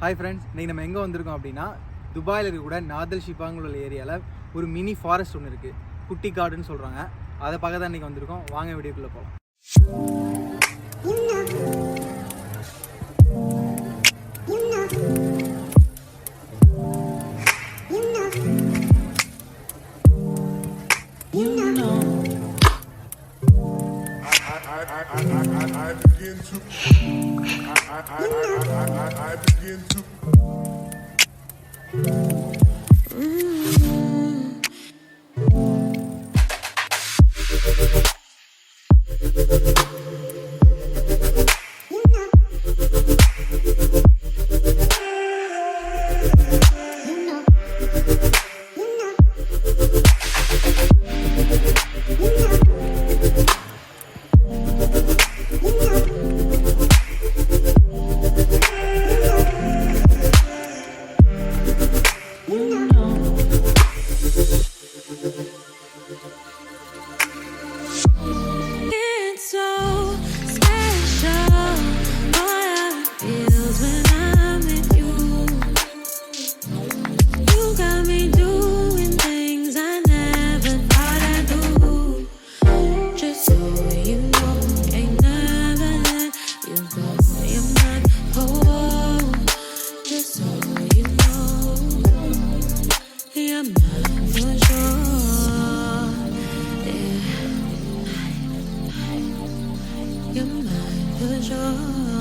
Hi friends இன்னைக்கு நம்ம எங்கே வந்திருக்கோம் அப்படின்னா துபாயில் இருக்கக்கூட நாதல் ஷிபாங்குள்ள ஏரியாவில் ஒரு மினி ஃபாரஸ்ட் ஒன்று இருக்குது குட்டி காடுன்னு சொல்கிறாங்க அதை பார்க்க தான் இன்றைக்கி வந்திருக்கோம் வாங்க வீடியோக்குள்ளே போகலாம் I, I, I, I, I begin to. I, I, I, I, I, begin to. Mm-hmm. llamado yo. Yeah. Llamado yo.